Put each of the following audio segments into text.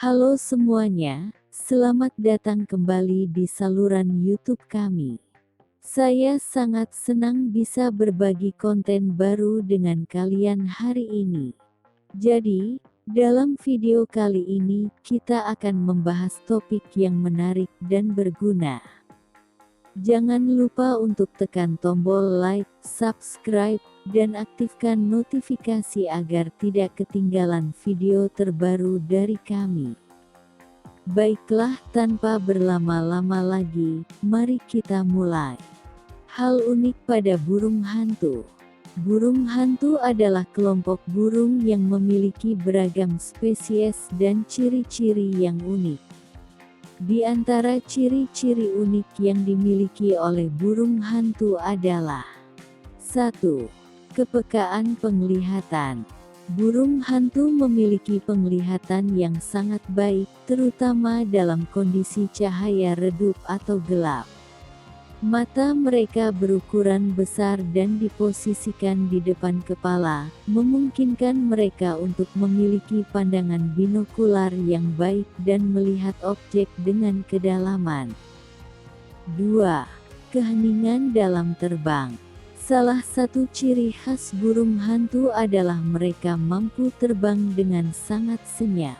Halo semuanya, selamat datang kembali di saluran YouTube kami. Saya sangat senang bisa berbagi konten baru dengan kalian hari ini. Jadi, dalam video kali ini kita akan membahas topik yang menarik dan berguna. Jangan lupa untuk tekan tombol like, subscribe, dan aktifkan notifikasi agar tidak ketinggalan video terbaru dari kami. Baiklah, tanpa berlama-lama lagi, mari kita mulai. Hal unik pada burung hantu. Burung hantu adalah kelompok burung yang memiliki beragam spesies dan ciri-ciri yang unik. Di antara ciri-ciri unik yang dimiliki oleh burung hantu adalah 1. Kepekaan penglihatan Burung hantu memiliki penglihatan yang sangat baik, terutama dalam kondisi cahaya redup atau gelap. Mata mereka berukuran besar dan diposisikan di depan kepala, memungkinkan mereka untuk memiliki pandangan binokular yang baik dan melihat objek dengan kedalaman. 2. Keheningan dalam terbang Salah satu ciri khas burung hantu adalah mereka mampu terbang dengan sangat senyap.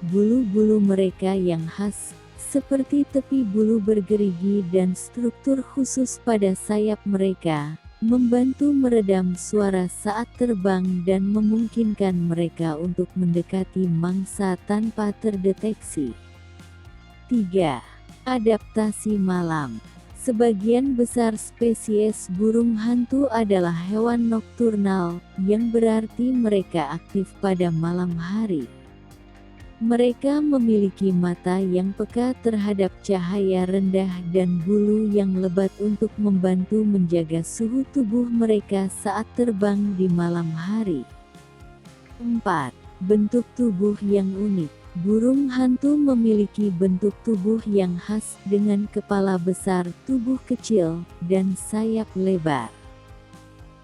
Bulu-bulu mereka yang khas, seperti tepi bulu bergerigi dan struktur khusus pada sayap mereka, membantu meredam suara saat terbang dan memungkinkan mereka untuk mendekati mangsa tanpa terdeteksi. 3. Adaptasi malam Sebagian besar spesies burung hantu adalah hewan nokturnal, yang berarti mereka aktif pada malam hari. Mereka memiliki mata yang peka terhadap cahaya rendah dan bulu yang lebat untuk membantu menjaga suhu tubuh mereka saat terbang di malam hari. 4. Bentuk tubuh yang unik Burung hantu memiliki bentuk tubuh yang khas dengan kepala besar, tubuh kecil, dan sayap lebar.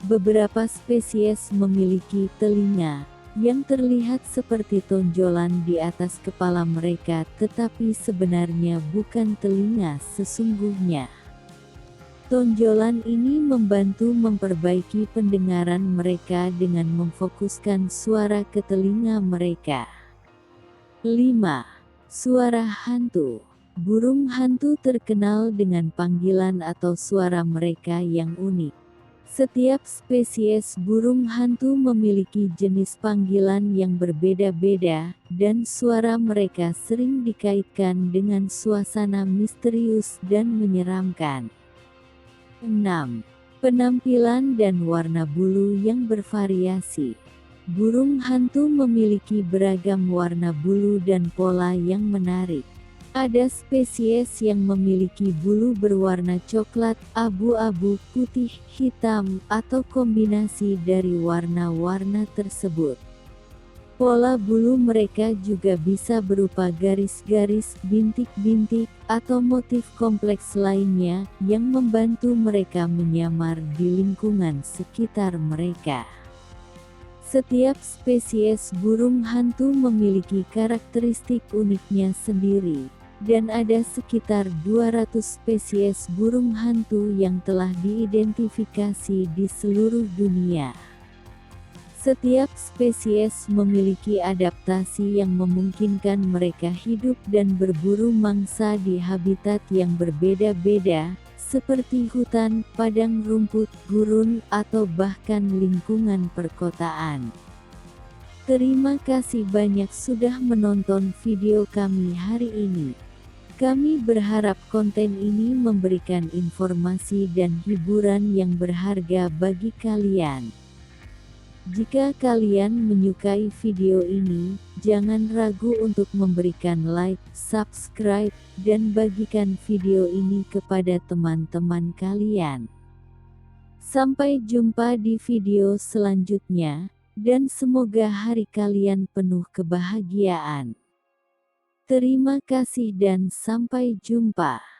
Beberapa spesies memiliki telinga, yang terlihat seperti tonjolan di atas kepala mereka tetapi sebenarnya bukan telinga sesungguhnya. Tonjolan ini membantu memperbaiki pendengaran mereka dengan memfokuskan suara ke telinga mereka. 5. Suara hantu Burung hantu terkenal dengan panggilan atau suara mereka yang unik. Setiap spesies burung hantu memiliki jenis panggilan yang berbeda-beda, dan suara mereka sering dikaitkan dengan suasana misterius dan menyeramkan. 6. Penampilan dan warna bulu yang bervariasi. Burung hantu memiliki beragam warna bulu dan pola yang menarik. Ada spesies yang memiliki bulu berwarna coklat, abu-abu, putih, hitam, atau kombinasi dari warna-warna tersebut. Pola bulu mereka juga bisa berupa garis-garis, bintik-bintik, atau motif kompleks lainnya, yang membantu mereka menyamar di lingkungan sekitar mereka. Setiap spesies burung hantu memiliki karakteristik uniknya sendiri dan ada sekitar 200 spesies burung hantu yang telah diidentifikasi di seluruh dunia. Setiap spesies memiliki adaptasi yang memungkinkan mereka hidup dan berburu mangsa di habitat yang berbeda-beda, seperti hutan, padang rumput, gurun, atau bahkan lingkungan perkotaan. Terima kasih banyak sudah menonton video kami hari ini. Kami berharap konten ini memberikan informasi dan hiburan yang berharga bagi kalian. Jika kalian menyukai video ini, jangan ragu untuk memberikan like, subscribe, dan bagikan video ini kepada teman-teman kalian. Sampai jumpa di video selanjutnya, dan semoga hari kalian penuh kebahagiaan. Terima kasih dan sampai jumpa.